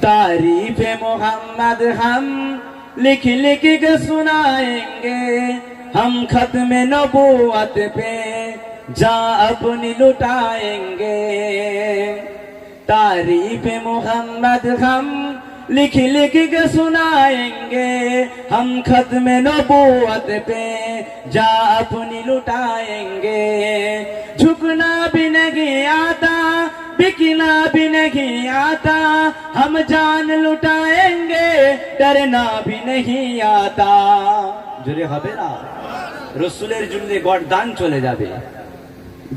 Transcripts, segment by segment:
تعریف محمد ہم لکھ لکھ کے سنائیں گے۔ ہم ختم نبوت پہ جا اپنی لٹائیں گے۔ تعریف محمد ہم لکھ لکھ کے سنائیں گے۔ ہم ختم نبوت پہ جا اپنی لٹائیں گے۔ جھکنا بھی نہیں آتا बिकना भी नहीं आता हम जान लुटाएंगे डरना भी नहीं आता জোরে হবে না রসুলের জন্য গরদান চলে যাবে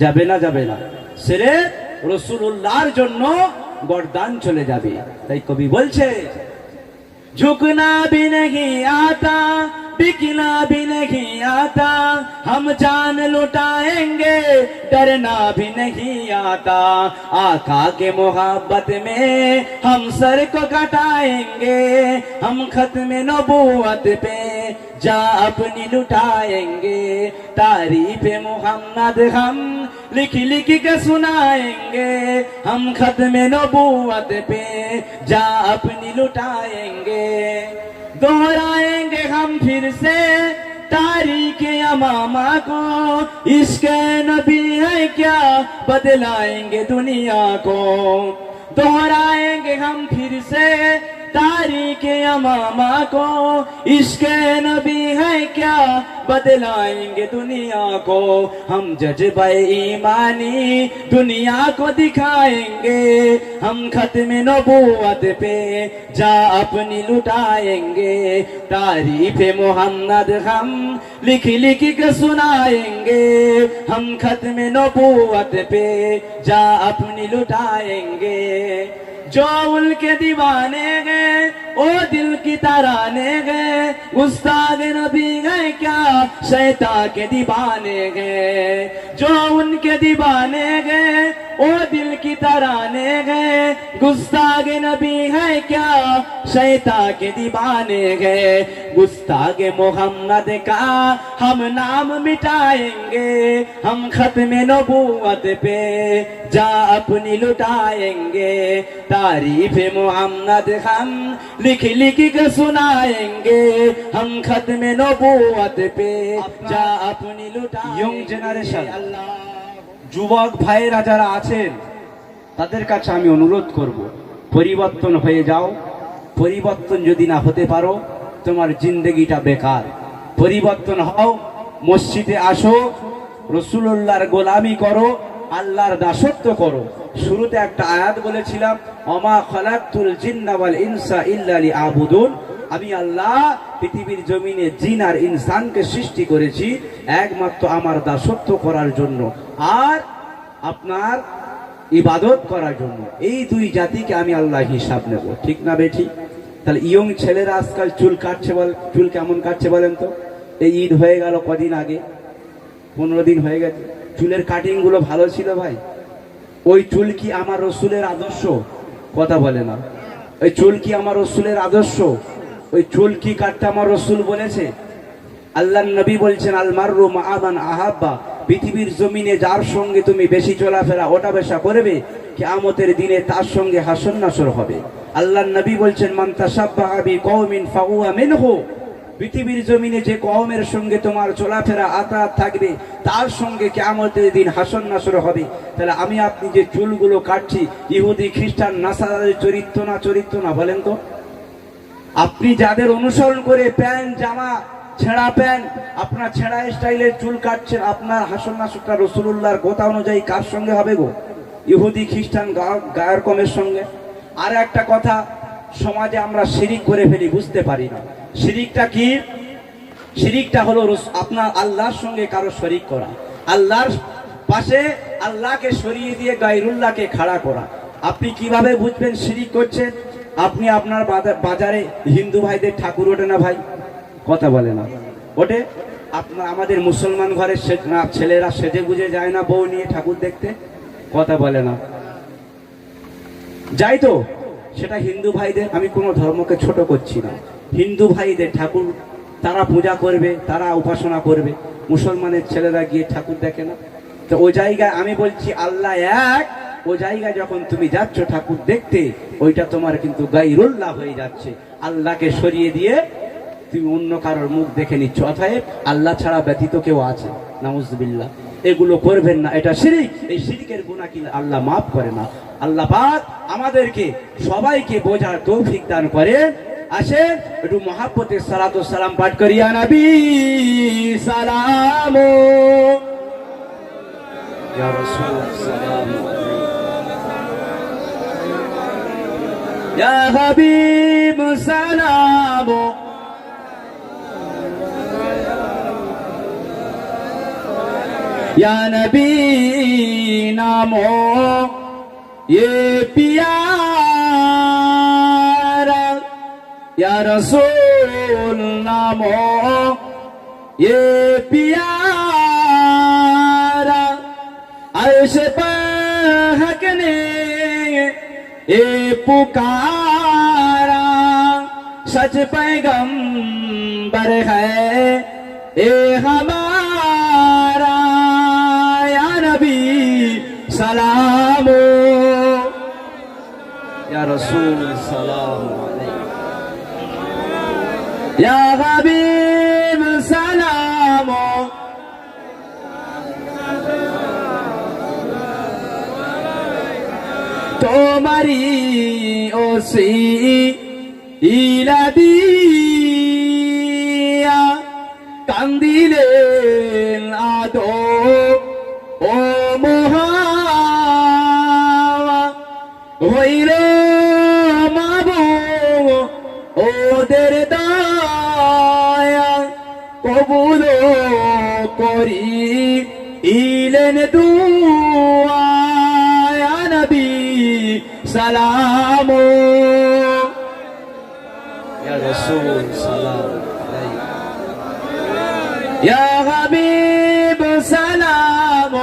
যাবে না যাবে না সেরে রসুল্লাহর জন্য গরদান চলে যাবে তাই কবি বলছে झुकना भी नहीं आता बिकना भी نہیں آتا، ہم جان لٹائیں گے، ڈرنا بھی نہیں آتا۔ آقا کے محبت میں ہم سر کو کٹائیں گے، ہم ختم نبوت پہ جا اپنی لٹائیں گے۔ تعریف محمد ہم لکھ لکھ کے سنائیں گے، ہم ختم نبوت پہ جا اپنی لٹائیں گے۔ دوہرائیں گے ہم پھر سے تاریخ امامہ کو اس کے نبی ہے کیا؟ بدلائیں گے دنیا کو۔ دہرائیں گے ہم پھر سے تاریخ امامہ کو اس کے نبی ہے کیا؟ بدلائیں گے دنیا کو۔ ہم ججبہ ایمانی دنیا کو دکھائیں گے۔ ہم ختم نبوت پہ جا اپنی لٹائیں گے۔ تعریف محمد ہم لکھ لکھ کے سنائیں گے۔ ہم ختم نبوت پہ جا اپنی لٹائیں گے۔ چاول کے دیوانے گئے، او دل کی ترانے گئے، استاد نبی گئے کیا؟ شیطان کے دیوانے گئے، جو ان کے دیوانے گئے او دل کی ترانے گئے گستاگ نبی ہے کیا؟ شیطا کے دیبانے گئے گستاگ محمد کا ہم نام مٹائیں گے۔ ہم ختم نبوت پہ جا اپنی لٹائیں گے۔ تعریف محمد ہم لکھ لکھ کے سنائیں گے۔ ہم ختم نبوت پہ جا اپنی لٹائیں گے۔ یوں جنریشن اللہ যুবক ভাইয়েরা যারা আছেন, তাদের কাছে আমি অনুরোধ করব, পরিবর্তন হয়ে যাও। পরিবর্তন যদি না হতে পারো, তোমার জিন্দগিটা বেকার। পরিবর্তন হও, মসজিদে আসো রসুল্লাহর গোলামি করো, আল্লাহর দাসত্ব করো। শুরুতে একটা আয়াত বলেছিলাম অমা খলাকুল জিন্নাওয়াল ইনসা ইল্লালি আবুদুন আমি আল্লাহ পৃথিবীর জমিনে জিন আর ইনসানকে সৃষ্টি করেছি একমাত্র আমার দাসত্ব করার জন্য আর আপনার ইবাদত করার জন্য। এই দুই জাতিকে আমি আল্লাহ হিসাব নেব। ঠিক না বেঠি? তাহলে ইয়ং ছেলেরা আজকাল চুল কাটছে বল চুল কেমন কাটছে বলেন তো? এই ঈদ হয়ে গেল কদিন আগে। পনেরো দিন হয়ে গেছে। চুলের কাটিংগুলো ভালো ছিল ভাই? ওই চুল কি আমার রসুলের আদর্শ? কথা বলে না। ওই চুল কি আমার রসুলের আদর্শ? ওই চুল কি কাটতে আমার রসুল বলেছে? আল্লাহ নবী বলছেন, আল মাররু মাআমান আহাব্বা। পৃথিবীর জমিনে যার সঙ্গে তুমি বেশি চলাফেরা, ওটা বেশা করবে, কিয়ামতের দিনে তার সঙ্গে হাসন নাসর হবে। আল্লাহ নবী বলছেন, মান তাসাব্বাহা বি কওমিন ফাহুয়া মিনহু। পৃথিবীর জমিনে যে কওমের সঙ্গে তোমার চলাফেরা আতাত থাকবে, তার সঙ্গে কেমতের দিন হাসন নাসর হবে। তাহলে আমি আপনি যে চুলগুলো কাটছি, ইহুদি, খ্রিস্টান নাসারের চরিত্র না চরিত্র না বলেন তো? আপনি যাদের অনুসরণ করে প্যান্ট, জামা ছেঁড়া প্যান্ট, আপনার ছেঁড়া স্টাইলের চুল কাটছেন, আপনার হাসন নাসরটা রসুল্লাহর কথা অনুযায়ী কার সঙ্গে হবে গো? ইহুদি, খ্রিস্টান, গা- গায়ক কমের সঙ্গে? আর একটা কথা, সমাজে আমরা শিরিক করে ফেলি, বুঝতে পারি না। শিরিকটা কি? শিরিকটা হলো আপনার আল্লাহর সঙ্গে কারও শরিক করা। আল্লাহর পাশে আল্লাহকে সরিয়ে দিয়ে গাইরুল্লাহকে খাড়া করা। আপনি কীভাবে বুঝবেন শিরিক করছেন? আপনি আপনার বাজা- বাজারে হিন্দু ভাইদের ঠাকুর ওঠে না ভাই? কথা বলে না। ওঠে? আপনার আমাদের মুসলমান ঘরের ছেলেরা সেজে গুজে যায় না বউ নিয়ে ঠাকুর দেখতে? কথা বলে না। যাই তো, সেটা হিন্দু ভাইদের আমি কোনো ধর্মকে ছোট করছি না। হিন্দু ভাইদের ঠাকুর, তারা পূজা করবে, তারা উপাসনা করবে। মুসলমানের ছেলেরা গিয়ে ঠাকুর দেখে না। তো ওই জায়গায় আমি বলছি, আল্লাহ এক ও জায়গায় যখন তুমি যাচ্ছ ঠাকুর দেখতে, ওইটা তোমার কিন্তু গাইরুল্লাহ হয়ে যাচ্ছে। আল্লাহকে সরিয়ে দিয়ে তুমি অন্য কারোর মুখ দেখে নিচ্ছ। অতএব আল্লাহ ছাড়া ব্যতীত কেউ আছে। নাউজবিল্লাহ। এগুলো করবেন না। এটা শিরিক। এই শিরিকের গুণা কি? আল্লাহ মাফ করে না। আল্লাহ পাক আমাদেরকে সবাইকে বোঝার তৌফিক দান করে আসেন, একটু মহাব্বতের সালাত সালাম পাঠ করিয়া নবী, সালাম يا حبيب سلام يا نبي نامو يا بيارا يا رسول نامو يا بيارا عيش بحق نامو ए पुकारा सच पैगंबर है ए हमारा या नबी सलाम या रसूल सलाम या हबीब सलामो তোমারি ওসি ইলা দিয়া কান্দিলে আদো ও মহাওয়া হইল মাবু ওদের দয়া। কবুল করি ইলেন দুয়া। সালাম ইয়া রাসূল সালাম ইয়া হাবিব সালাম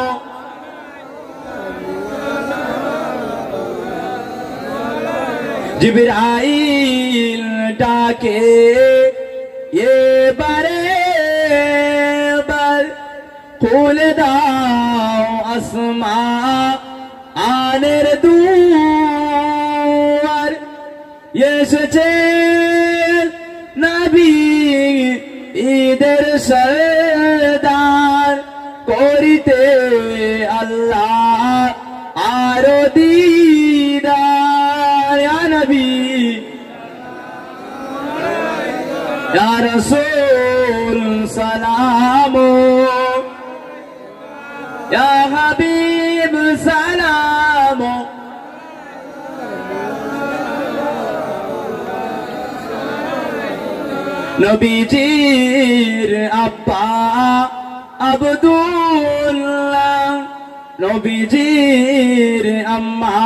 জিবরাইল ডাকে এবারে বার খুলে দাও আসমা আনের দুয়ার এসেছে নবী ঈদের সরদার। করিতে আল্লাহ আরও দিদার। নবী। রাসূল সালাম। হাবিব সালাম। নবীজির আব্বা আব্দুল্লাহ, নবীজির আম্মা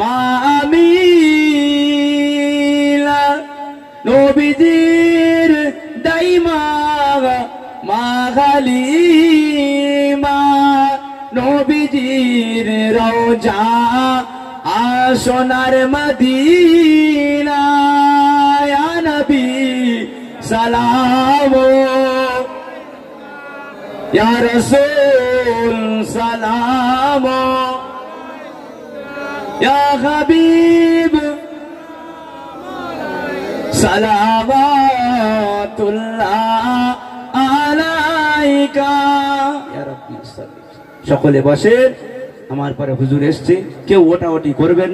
মা আমিলা নবীজির দাইমা মা হালিমা নবীজির রওজা আসোনার মদিনা। সালাম রাসূল, সালাম হাবিব সাল্লি। সকলে বসেন, আমার পরে হুজুর এসছে, কেউ ওটা ওটি করবেন।